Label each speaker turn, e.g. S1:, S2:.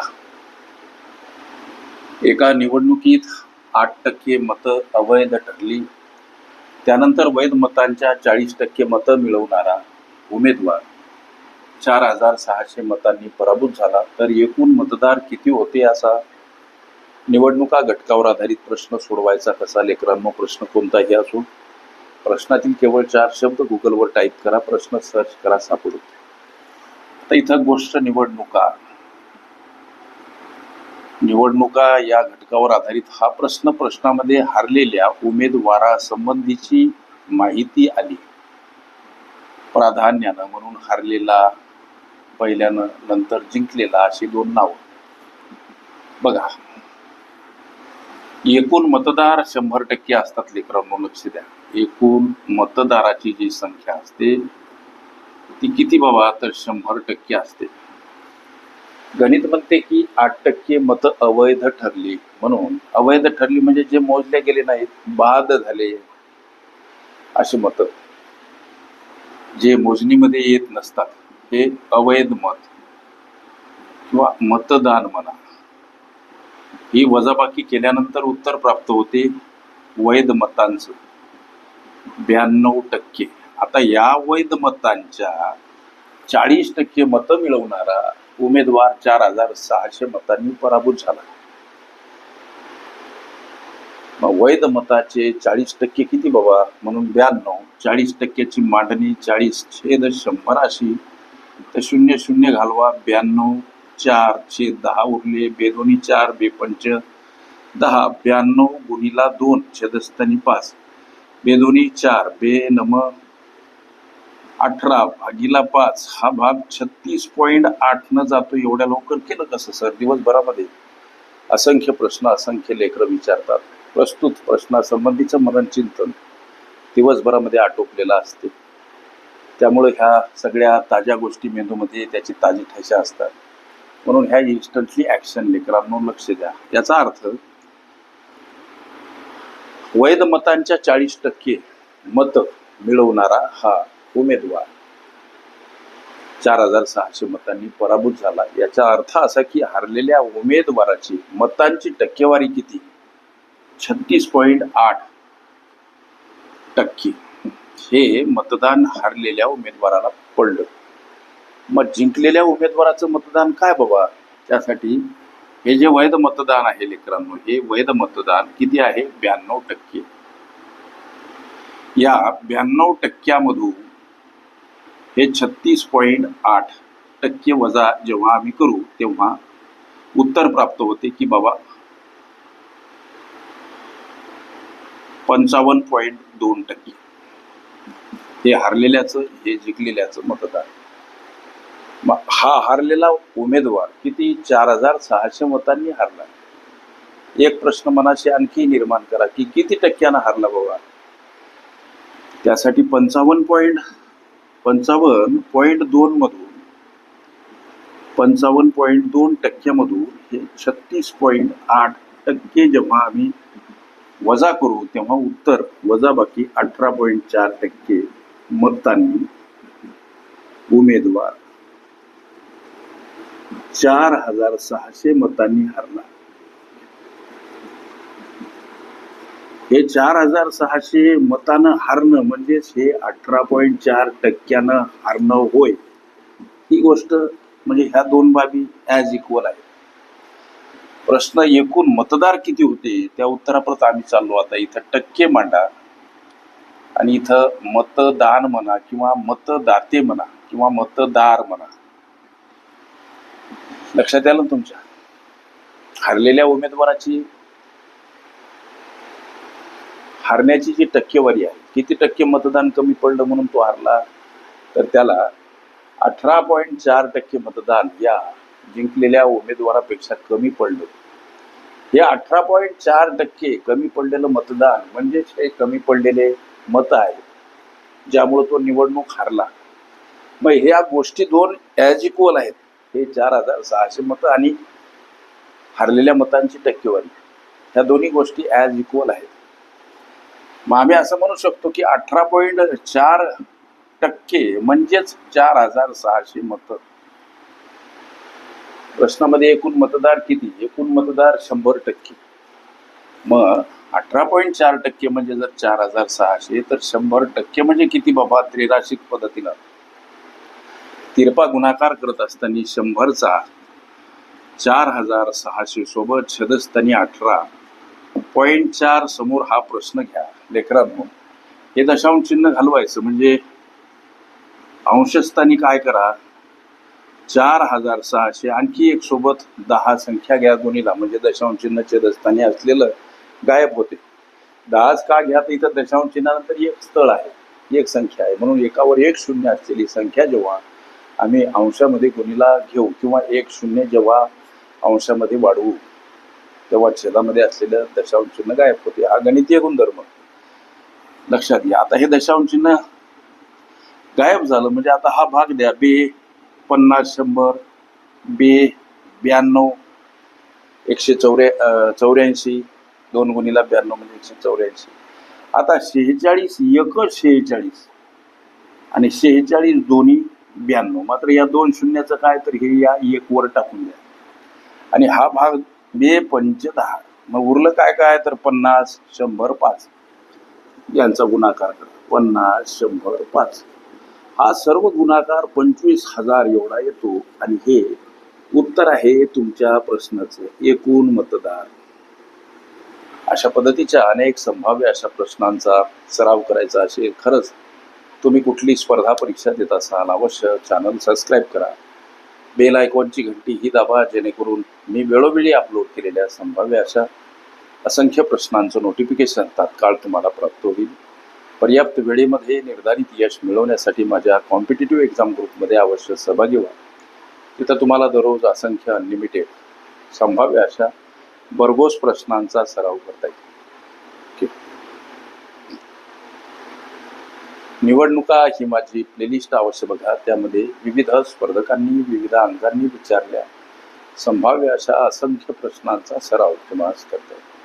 S1: बघा एका निवडणुकीत आठ टक्के मतं अवैध ठरली. त्यानंतर वैध मतांच्या चाळीस टक्के मतं मिळवणारा उमेदवार चार हजार सहाशे मतांनी पराभूत झाला. तर एकूण मतदार किती होते असा निवडणुका घटकावर आधारित प्रश्न सोडवायचा कसा? लेकरांनो प्रश्न कोणताही असो. प्रश्नातील केवळ चार शब्द गुगलवर टाईप करा. प्रश्न सर्च करा सापडतो तर इथं गोष्ट निवडणुका. निवडणुका या घटकावर आधारित हा प्रश्न प्रश्नामध्ये हारलेल्या उमेदवारासंबंधीची माहिती आली. प्राधान्यानं म्हणून हारलेला पहिल्यानं नंतर जिंकलेला अशी दोन नावं. बघा. एकूण मतदार शंभर टक्के असतात लेकरांनो लक्ष द्या. एकूण मतदाराची जी संख्या असते ती किती बाबा? तर शंभर टक्के असते. गणित म्हणते की आठ टक्के मत अवैध ठरली म्हणून. अवैध ठरली म्हणजे जे मोजले गेले नाहीत बाद झाले. असे मत. जे मोजणीमध्ये येत नसतात हे अवैध मत किंवा मतदान म्हणा. ही वजाबाकी केल्यानंतर उत्तर प्राप्त होते वैध मतांचं. ब्याण्णव टक्के. आता या वैध मतांच्या चाळीस टक्के मतं मिळवणारा उमेदवार चार हजार सहाशे मतांनी पराभूत झाला. मग वैध मताचे चाळीस टक्के किती बाबा? म्हणून ब्याण्णव चाळीस टक्क्याची मांडणी चाळीस छेद शंभर अशी. तर शून्य शून्य घालवा ब्याण्णव चार छेद दहा उरले बेदोनी चार बेपंच दहा ब्याण्णव गुणीला दोन छेदस्थानी पाच. बेदोनी चार बे नम अठरा भागीला पाच हा भाग छत्तीस पॉईंट आठ न जातो एवढ्या लवकर केलं कसं सर? दिवसभरामध्ये असंख्य प्रश्न असंख्य लेकरं विचारतात. प्रस्तुत प्रश्नासंबंधीचं मनन चिंतन दिवसभरामध्ये आटोपलेलं असते. त्यामुळे ह्या सगळ्या ताज्या गोष्टी मेंदूमध्ये त्याची ताजी ठेशा असतात. म्हणून ह्या इन्स्टंटली ॲक्शन लेकरांनो लक्ष द्या. याचा अर्थ वैध मतांच्या चाळीस टक्के मत मिळवणारा हा उमेदवार. चार हजार सहाशे मतांनी पराभूत झाला. याचा अर्थ असा की हारलेल्या उमेदवाराची मतांची टक्केवारी किती? छत्तीस पॉईंट आठ टक्के. हे मतदान हारलेल्या उमेदवाराला पडलं. मग जिंकलेल्या उमेदवाराचं मतदान काय बाबा? त्यासाठी हे जे वैध मतदान आहे लेकरांनो हे वैध मतदान किती आहे? ब्याण्णव टक्के. या ब्याण्णव टक्क्यामधून हे छत्तीस पॉईंट आठ टक्के वजा जेव्हा आम्ही करू तेव्हा उत्तर प्राप्त होते की बाबा पंचावन्न पॉईंट दोन टक्के. हे हारलेल्याचं हे जिंकलेल्याचं मतदान मग हा हारलेला उमेदवार किती? चार हजार सहाशे मतांनी हारला. एक प्रश्न मनाशी आणखी निर्माण करा की किती टक्क्यानं हारला बाबा? त्यासाठी पंचावन्न पॉईंट पंचावन्न पॉईंट दोन मधून पंचावन्न पॉईंट दोन टक्क्यामधून हे छत्तीस पॉईंट आठ टक्के जेव्हा आम्ही वजा करू तेव्हा उत्तर वजा बाकी अठरा पॉईंट चार टक्के मतांनी उमेदवार चार हजार सहाशे मतांनी हरला. हे चार हजार सहाशे मतानं हारणं म्हणजेच हे अठरा पॉईंट चार टक्क्यानं हारणं होय. ही गोष्ट म्हणजे ह्या दोन बाबी ॲज इक्वल आहे प्रश्न एकूण मतदार किती होते? त्या उत्तराप्रत आम्ही चाललो. आता इथं टक्के मांडा आणि इथं मतदान म्हणा किंवा मतदाते म्हणा किंवा मतदार म्हणा. लक्षात आलं ना तुमच्या? हरलेल्या उमेदवाराची हारण्याची जी टक्केवारी आहे किती टक्के मतदान कमी पडलं म्हणून तो हारला तर त्याला अठरा पॉईंट चार टक्के मतदान या जिंकलेल्या उमेदवारापेक्षा कमी पडलं. हे अठरा पॉईंट चार टक्के कमी पडलेलं मतदान म्हणजेच हे कमी पडलेले मत आहे ज्यामुळे तो निवडणूक हारला. मग ह्या गोष्टी दोन ॲज इक्वल आहेत. हे चार हजार सहाशे मतं आणि हारलेल्या मतांची टक्केवारी. ह्या दोन्ही गोष्टी ॲज इक्वल आहेत. मग आम्ही असं म्हणू शकतो की अठरा पॉईंट चार टक्के म्हणजेच चार हजार सहाशे मतं. प्रश्नामध्ये एकूण मतदार किती? एकूण मतदार शंभर टक्के. मग अठरा पॉईंट चार टक्के म्हणजे जर चार हजार सहाशे तर शंभर टक्के म्हणजे किती बाबा? त्रिराशिक पद्धतीनं. तिरपा गुणाकार करत असताना शंभरचा चार हजार सहाशे सोबत छदस्तनी अठरा. पॉईंट चार समोर हा प्रश्न घ्या. लेकरांनो हे दशांश चिन्ह घालवायचं म्हणजे अंशस्थानी काय करा? चार हजार सहाशे आणखी एक सोबत दहा संख्या घ्या दोन्हीला म्हणजे दशांश चिन्ह छेदस्थानी असलेलं गायब होते. दहाच का घ्या? तर इथं दशांश चिन्हानंतर एक स्थळ आहे एक संख्या आहे. म्हणून एकावर एक शून्य असलेली संख्या जेव्हा आम्ही अंशामध्ये गुणीला घेऊ किंवा एक शून्य जेव्हा अंशामध्ये वाढवू तेव्हा छेदामध्ये असलेलं दशांश चिन्ह गायब होते. हा गणितीय गुणधर्म. लक्षात घ्या. आता हे दशांश चिन्ह गायब झालं. म्हणजे आता हा भाग द्या. बे पन्नास शंभर बे ब्याण्णव एकशे चौऱ्या चौऱ्याऐंशी दोन गुणीला ब्याण्णव म्हणजे एकशे चौऱ्याऐंशी. आता शेहेचाळीस एक शेहेचाळीस आणि शेहेचाळीस दोन्ही ब्याण्णव. मात्र या दोन शून्याचं काय तर हे या एक वर टाकून द्या. आणि हा भाग बे पंच दहा मग उरलं काय काय तर पन्नास शंभर पाच. यांचा गुणाकार करा पन्नास शंभर पाच. हा सर्व गुणाकार पंचवीस हजार एवढा येतो. आणि हे उत्तर आहे तुमच्या प्रश्नाचं. एकूण मतदार. अशा पद्धतीच्या अनेक संभाव्य अशा प्रश्नांचा सराव करायचा असेल खरंच तुम्ही कुठली स्पर्धा परीक्षा देत असाल अवश्य चॅनल सबस्क्राईब करा. बेल आयकॉनची घंटी ही दाबा जेणेकरून मी वेळोवेळी अपलोड केलेल्या संभाव्य अशा असंख्य प्रश्नांचं नोटिफिकेशन तात्काळ तुम्हाला प्राप्त होईल. पर्याप्त वेळेमध्ये निर्धारित यश मिळवण्यासाठी माझ्या कॉम्पिटेटिव्ह एक्झाम ग्रुपमध्ये अवश्य सहभागी व्हा. तिथं तुम्हाला दररोज असंख्य अनलिमिटेड संभाव्य अशा भरघोस प्रश्नांचा सराव करता येईल. निवडणुका ही माझी प्लेलिस्ट अवश्य बघा. त्यामध्ये विविध स्पर्धकांनी विविध अंगांनी विचारल्या. संभाव्य अशा असंख्य प्रश्नांचा सराव तुम्हाला करता येईल.